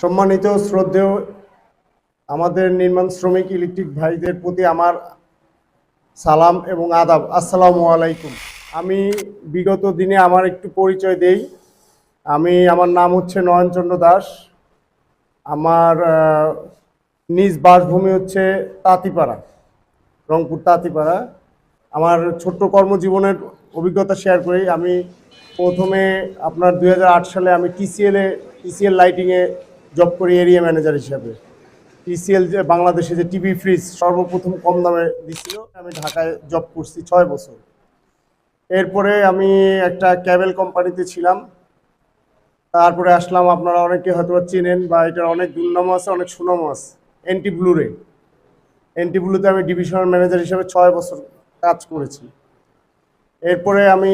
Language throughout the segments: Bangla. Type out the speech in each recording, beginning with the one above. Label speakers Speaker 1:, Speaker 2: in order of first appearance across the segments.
Speaker 1: সম্মানিত, শ্রদ্ধেয় আমাদের নির্মাণ শ্রমিক, ইলেকট্রিক ভাইদের প্রতি আমার সালাম এবং আদাব। আসসালামু আলাইকুম। আমি বিগত দিনে আমার একটু পরিচয় দেই। আমি, আমার নাম হচ্ছে নয়নচন্দ্র দাস। আমার নিজ বাসভূমি হচ্ছে তাঁতিপাড়া, রংপুর তাঁতিপাড়া। আমার ছোট্ট কর্মজীবনের অভিজ্ঞতা শেয়ার করি। আমি প্রথমে আপনার দু হাজার আট সালে আমি টিসিএলে টিসিএল লাইটিংয়ে জব করি এরিয়া ম্যানেজার হিসাবে। টিসিএল যে বাংলাদেশে যে টিভি ফ্রিজ সর্বপ্রথম কম দামে দিচ্ছিল আমি ঢাকায় জব করছি ছয় বছর। এরপরে আমি একটা ক্যাবেল কোম্পানিতে ছিলাম। তারপরে আসলাম, আপনারা অনেকে হয়তো চেনেন বা এটার অনেক দুর্নাম আছে, অনেক সুনাম আছে এনটি ব্লুরে এনটি ব্লুতে আমি ডিভিশনাল ম্যানেজার হিসেবে ছয় বছর কাজ করেছি। এরপরে আমি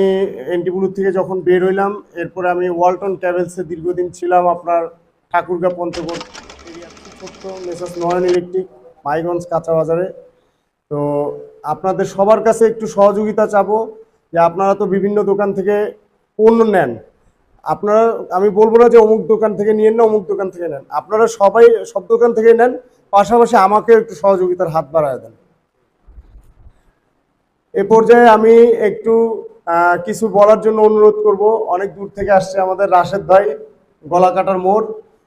Speaker 1: এনটি ব্লু থেকে যখন বের হইলাম, এরপরে আমি ওয়ালটন ট্রাভেলসে দীর্ঘদিন ছিলাম আপনার ঠাকুরগা পঞ্চকোট ছোট্ট মেসাস নয়ন ইলেকট্রিক মাইগঞ্জ কাঁচা বাজারে। তো আপনাদের সবার কাছে একটু সহযোগিতা চাবো যে আপনারা তো বিভিন্ন দোকান থেকে পণ্য নেন। আপনারা, আমি বলব না যে অমুক দোকান থেকে নিয়েন না, অমুক দোকান থেকে নেন। আপনারা সবাই সব দোকান থেকে নেন, পাশাপাশি আমাকে একটু সহযোগিতার হাত বাড়ায় দেন। এ পর্যায়ে আমি একটু কিছু বলার জন্য অনুরোধ করব। অনেক দূর থেকে আসছে আমাদের রাশেদ ভাই গলা কাটার মোড়।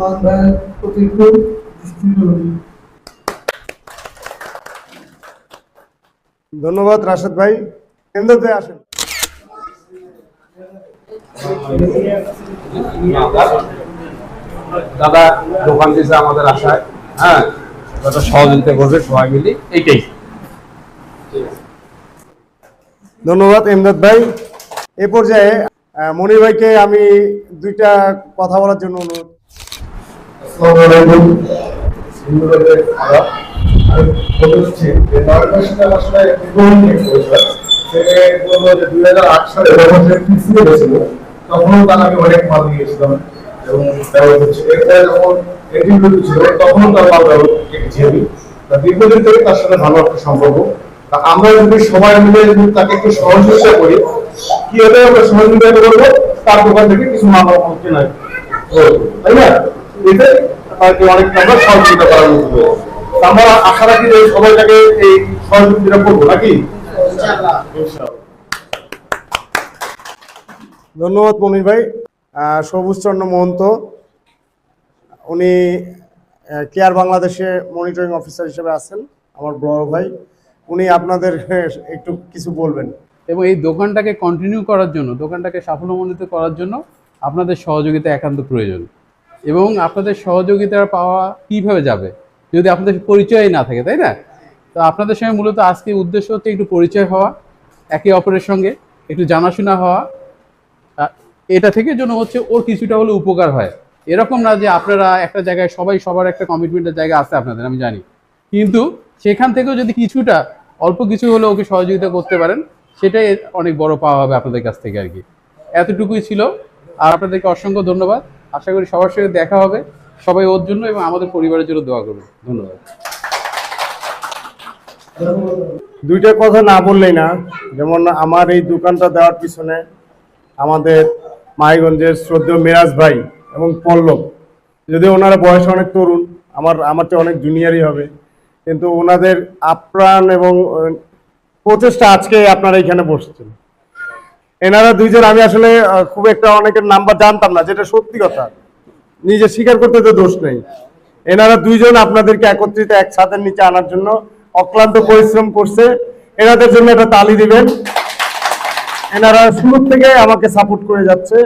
Speaker 2: ভাইয়ের প্রতি একটু দৃষ্টি
Speaker 1: ধন্যবাদ রাশেদ ভাই। কেন্দ্রতে আসেন।
Speaker 3: দাদা দোকান দিয়েছে আমাদের আশায়। হ্যাঁ দাদা সহযোগিতা করবে সবাই মিলে এইটাই।
Speaker 1: ধন্যবাদ এমদাদ ভাই। এ পর্যায়ে মনির ভাইকে আমি দুইটা কথা বলার জন্য অনুরোধ
Speaker 4: দুই হাজার দীর্ঘদিন থেকে তার সাথে ভালো একটা সম্পর্ক। আমরা যদি সবাই মিলে তাকে একটু সহযোগিতা করি, কি হবে আমরা সহযোগিতা করব? তার দোকান থেকে কিছু মাল কেনা। তাই না? অনেক আমরা সহযোগিতা করার মতো আমরা আশা রাখি যে সবাইটাকে এই সহযোগিতা করব নাকি?
Speaker 1: ধন্যবাদ মনির ভাই। আহ, সবুজ চন্দ্র মহন্ত। উনি কেয়ার বাংলাদেশে মনিটরিং অফিসার হিসেবে আছেন আমার বড় ভাই। উনি আপনাদের একটু কিছু বলবেন।
Speaker 5: এবং এই দোকানটাকে কন্টিনিউ করার জন্য দোকানটাকে সাফল্যমণ্ডিত করার জন্য আপনাদের সহযোগিতা একান্ত প্রয়োজন। এবং আপনাদের সহযোগিতা পাওয়া কীভাবে যাবে? যদি আপনাদের পরিচয় না থাকে, তাই না? তো আপনাদের সঙ্গে মূলত আজকে উদ্দেশ্য হচ্ছে একটু পরিচয় হওয়া, একে অপরের সঙ্গে একটু জানাশোনা হওয়া। এটা থেকে জন্য হচ্ছে ওর কিছুটা হলে উপকার হয়। এরকম না যে আপনারা একটা জায়গায় সবাই সবার একটা কমিটমেন্টের জায়গা আছে আপনাদের, আমি জানি। কিন্তু সেখান থেকেও যদি কিছুটা অল্প কিছু হলে ওকে সহযোগিতা করতে পারেন, সেটাই অনেক বড় পাওয়া হবে আপনাদের কাছ থেকে আর কি। এতটুকুই ছিল। আর আপনাদেরকে অসংখ্য ধন্যবাদ। আশা করি সবার সঙ্গে দেখা হবে। সবাই ওর জন্য এবং আমাদের পরিবারের জন্য দোয়া করবে ধন্যবাদ।
Speaker 1: দুইটা কথা না বললেই না। যেমন আমার এই দোকানটা দেওয়ার পিছনে আমাদের মাইগঞ্জের শ্রদ্ধেয় মিরাজ ভাই এবং পল্লব। যদি ওনারা বয়স অনেক তরুণ, আমার আমার তো অনেক জুনিয়রই হবে। কিন্তু ওনাদের আপ্রাণ এবং প্রচেষ্টা আজকে আপনারা এখানে বসছেন। এনারা দুইজন, আমি আসলে খুব একটা অনেকের নাম্বার জানতাম না, যেটা সত্যি কথা। নিজে স্বীকার করতে তো দোষ নেই। এনারা দুইজন আপনাদেরকে একত্রিত এক ছাদের নিচে আনার জন্য অক্লান্ত পরিশ্রম করছে। এনাদের জন্য একটা তালি দিবেন। এনারা শুরু থেকে আমাকে সাপোর্ট করে যাচ্ছে।